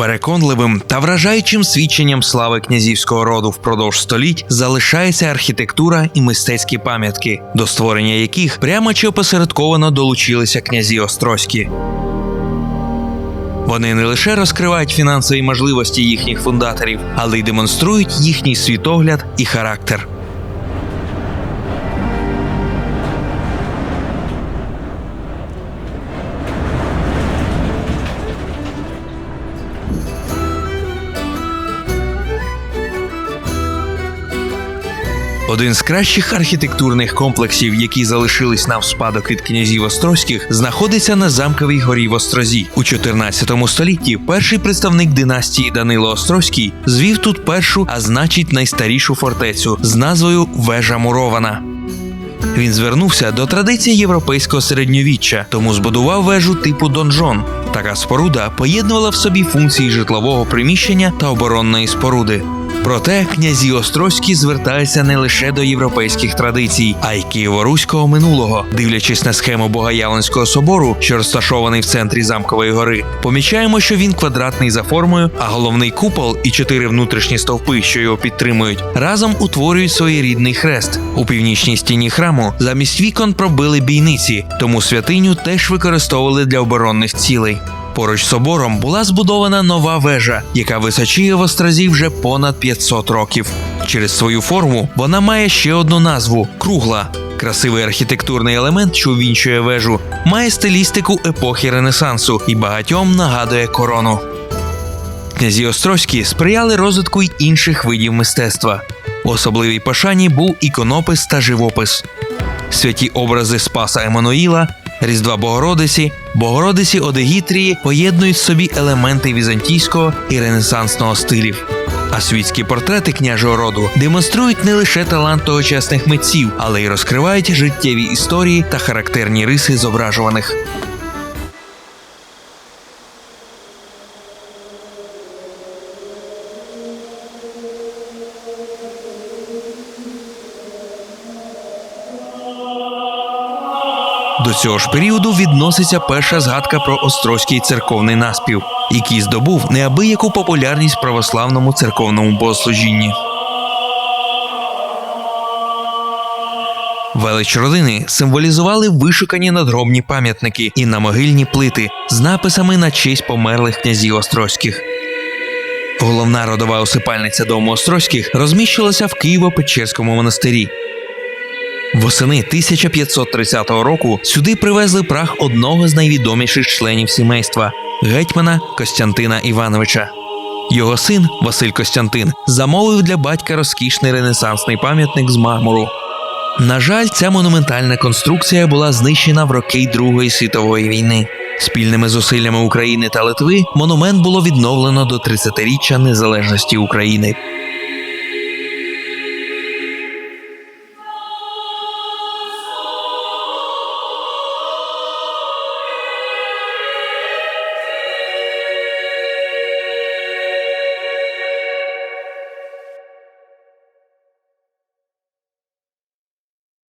Переконливим та вражаючим свідченням слави князівського роду впродовж століть залишається архітектура і мистецькі пам'ятки, до створення яких прямо чи опосередковано долучилися князі Острозькі. Вони не лише розкривають фінансові можливості їхніх фундаторів, але й демонструють їхній світогляд і характер. Один з кращих архітектурних комплексів, які залишились нам в спадок від князів Острозьких, знаходиться на замковій горі в Острозі. У 14 столітті перший представник династії Данило Острозький звів тут першу, а значить найстарішу фортецю з назвою Вежа Мурована. Він звернувся до традиції європейського середньовіччя, тому збудував вежу типу донжон. Така споруда поєднувала в собі функції житлового приміщення та оборонної споруди. Проте князі Острозькі звертаються не лише до європейських традицій, а й києво-руського минулого. Дивлячись на схему Богоявленського собору, що розташований в центрі замкової гори, помічаємо, що він квадратний за формою, а головний купол і чотири внутрішні стовпи, що його підтримують, разом утворюють своєрідний хрест. У північній стіні храму замість вікон пробили бійниці, тому святиню теж використовували для оборонних цілей. Поруч з собором була збудована нова вежа, яка височіє в острозі вже понад 500 років. Через свою форму вона має ще одну назву кругла. Красивий архітектурний елемент, що увінчує вежу, має стилістику епохи Ренесансу і багатьом нагадує корону. Князі Острозькі сприяли розвитку й інших видів мистецтва. Особливій пошані був іконопис та живопис. Святі образи Спаса Еммануїла, Різдва Богородиці, Богородиці Одегітрії поєднують в собі елементи візантійського і ренесансного стилів. А світські портрети княжого роду демонструють не лише талант тогочасних митців, але й розкривають життєві історії та характерні риси зображуваних. До цього ж періоду відноситься перша згадка про острозький церковний наспів, який здобув неабияку популярність в православному церковному богослужінні. Велич родини символізували вишукані надгробні пам'ятники і намогильні плити з написами на честь померлих князів острозьких. Головна родова осипальниця дому острозьких розміщувалася в Києво-Печерському монастирі. Восени 1530 року сюди привезли прах одного з найвідоміших членів сімейства гетьмана Костянтина Івановича. Його син Василь Костянтин замовив для батька розкішний ренесансний пам'ятник з мармуру. На жаль, ця монументальна конструкція була знищена в роки Другої світової війни. Спільними зусиллями України та Литви монумент було відновлено до 30-річчя незалежності України.